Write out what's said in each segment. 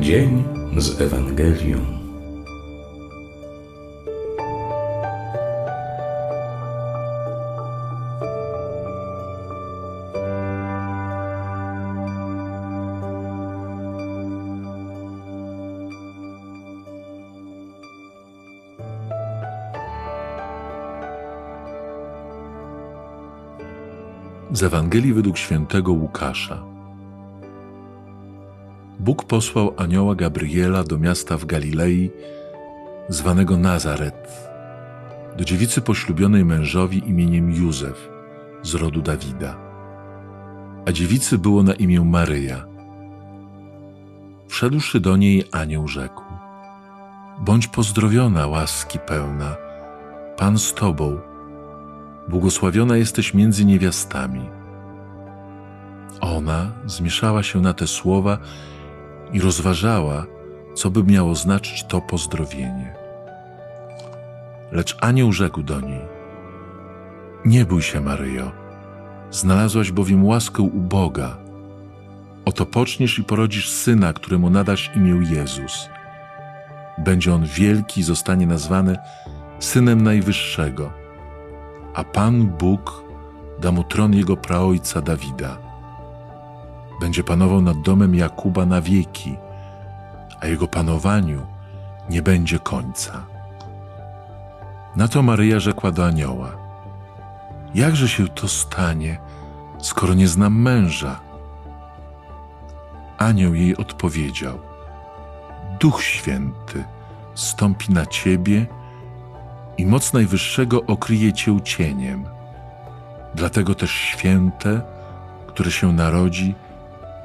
Dzień z Ewangelią. Z Ewangelii według świętego Łukasza. Bóg posłał anioła Gabriela do miasta w Galilei, zwanego Nazaret, do dziewicy poślubionej mężowi imieniem Józef z rodu Dawida. A dziewicy było na imię Maryja. Wszedłszy do niej, anioł rzekł: Bądź pozdrowiona, łaski pełna, Pan z tobą błogosławiona jesteś między niewiastami. Ona zmieszała się na te słowa i rozważała, co by miało znaczyć to pozdrowienie. Lecz anioł rzekł do niej: Nie bój się, Maryjo, znalazłaś bowiem łaskę u Boga. Oto poczniesz i porodzisz syna, któremu nadasz imię Jezus. Będzie on wielki i zostanie nazwany synem Najwyższego a Pan Bóg da mu tron jego praojca Dawida. Będzie panował nad domem Jakuba na wieki, a jego panowaniu nie będzie końca. Na to Maryja rzekła do anioła: Jakże się to stanie, skoro nie znam męża? Anioł jej odpowiedział: Duch Święty stąpi na ciebie i moc Najwyższego okryje cię cieniem. Dlatego też święte, które się narodzi,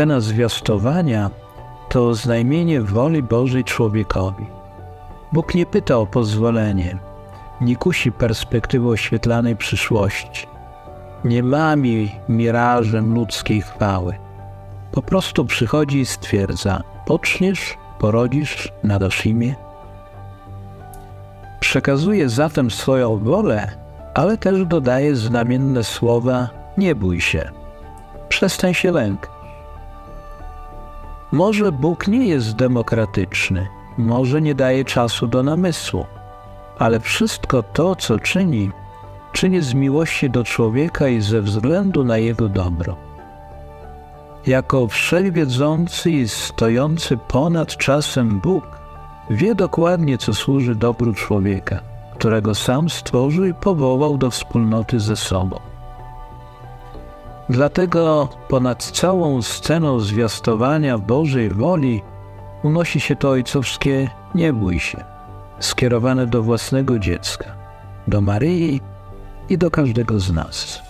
Scena zwiastowania to znajmienie woli Bożej człowiekowi. Bóg nie pyta o pozwolenie, nie kusi perspektywy oświetlanej przyszłości, nie mami mirażem ludzkiej chwały. Po prostu przychodzi i stwierdza: Poczniesz, porodzisz, nadasz imię. Przekazuje zatem swoją wolę, ale też dodaje znamienne słowa: Nie bój się, przestań się lękać. Może Bóg nie jest demokratyczny, może nie daje czasu do namysłu, ale wszystko to, co czyni, czyni z miłości do człowieka i ze względu na jego dobro. Jako wszechwiedzący i stojący ponad czasem Bóg wie dokładnie, co służy dobru człowieka, którego sam stworzył i powołał do wspólnoty ze sobą. Dlatego ponad całą sceną zwiastowania Bożej woli unosi się to ojcowskie nie bój się, skierowane do własnego dziecka, do Maryi i do każdego z nas.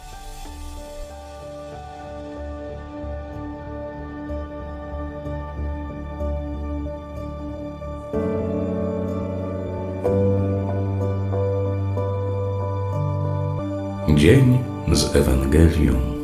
Dzień z Ewangelią.